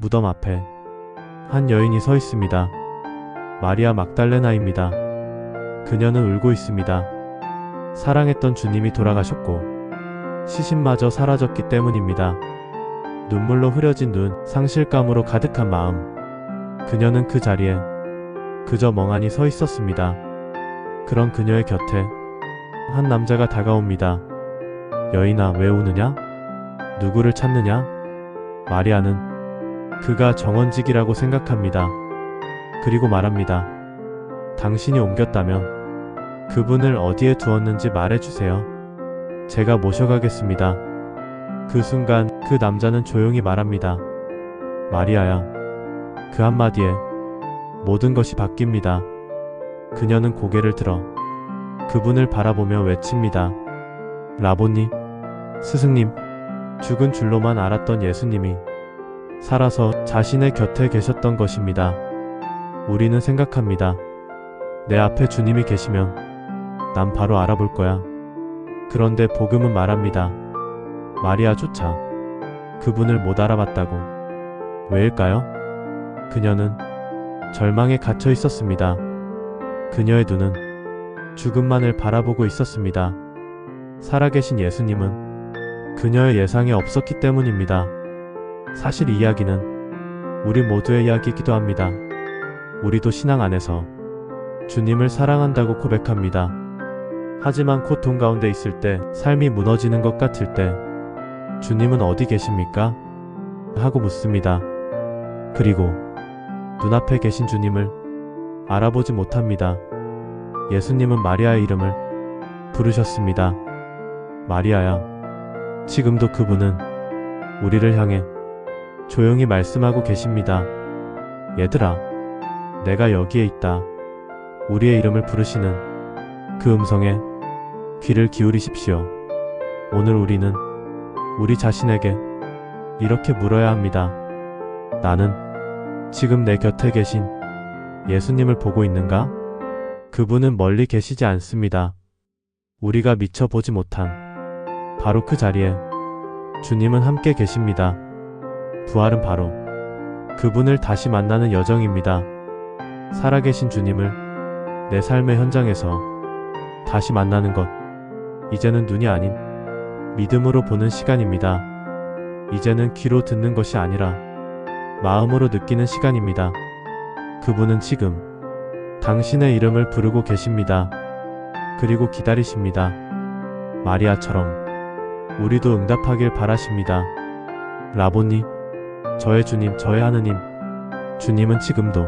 무덤 앞에 한 여인이 서 있습니다. 마리아 막달레나입니다. 그녀는 울고 있습니다. 사랑했던 주님이 돌아가셨고 시신마저 사라졌기 때문입니다. 눈물로 흐려진 눈, 상실감으로 가득한 마음. 그녀는 그 자리에 그저 멍하니 서 있었습니다. 그런 그녀의 곁에 한 남자가 다가옵니다. 여인아, 왜 우느냐? 누구를 찾느냐? 마리아는 그가 정원직이라고 생각합니다. 그리고 말합니다. 당신이 옮겼다면 그분을 어디에 두었는지 말해주세요. 제가 모셔가겠습니다. 그 순간 그 남자는 조용히 말합니다. 마리아야. 그 한마디에 모든 것이 바뀝니다. 그녀는 고개를 들어 그분을 바라보며 외칩니다. 라보니, 스승님, 죽은 줄로만 알았던 예수님이 살아서 자신의 곁에 계셨던 것입니다. 우리는 생각합니다. 내 앞에 주님이 계시면 난 바로 알아볼 거야. 그런데 복음은 말합니다. 마리아조차 그분을 못 알아봤다고. 왜일까요? 그녀는 절망에 갇혀 있었습니다. 그녀의 눈은 죽음만을 바라보고 있었습니다. 살아계신 예수님은 그녀의 예상에 없었기 때문입니다. 사실 이 이야기는 우리 모두의 이야기이기도 합니다. 우리도 신앙 안에서 주님을 사랑한다고 고백합니다. 하지만 고통 가운데 있을 때, 삶이 무너지는 것 같을 때, 주님은 어디 계십니까? 하고 묻습니다. 그리고 눈앞에 계신 주님을 알아보지 못합니다. 예수님은 마리아의 이름을 부르셨습니다. 마리아야. 지금도 그분은 우리를 향해 조용히 말씀하고 계십니다. 얘들아, 내가 여기에 있다. 우리의 이름을 부르시는 그 음성에 귀를 기울이십시오. 오늘 우리는 우리 자신에게 이렇게 물어야 합니다. 나는 지금 내 곁에 계신 예수님을 보고 있는가? 그분은 멀리 계시지 않습니다. 우리가 미처 보지 못한 바로 그 자리에 주님은 함께 계십니다. 부활은 바로 그분을 다시 만나는 여정입니다. 살아계신 주님을 내 삶의 현장에서 다시 만나는 것. 이제는 눈이 아닌 믿음으로 보는 시간입니다. 이제는 귀로 듣는 것이 아니라 마음으로 느끼는 시간입니다. 그분은 지금 당신의 이름을 부르고 계십니다. 그리고 기다리십니다. 마리아처럼 우리도 응답하길 바라십니다. 라보니, 저의 주님, 저의 하느님, 주님은 지금도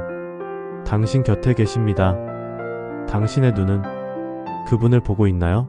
당신 곁에 계십니다. 당신의 눈은 그분을 보고 있나요?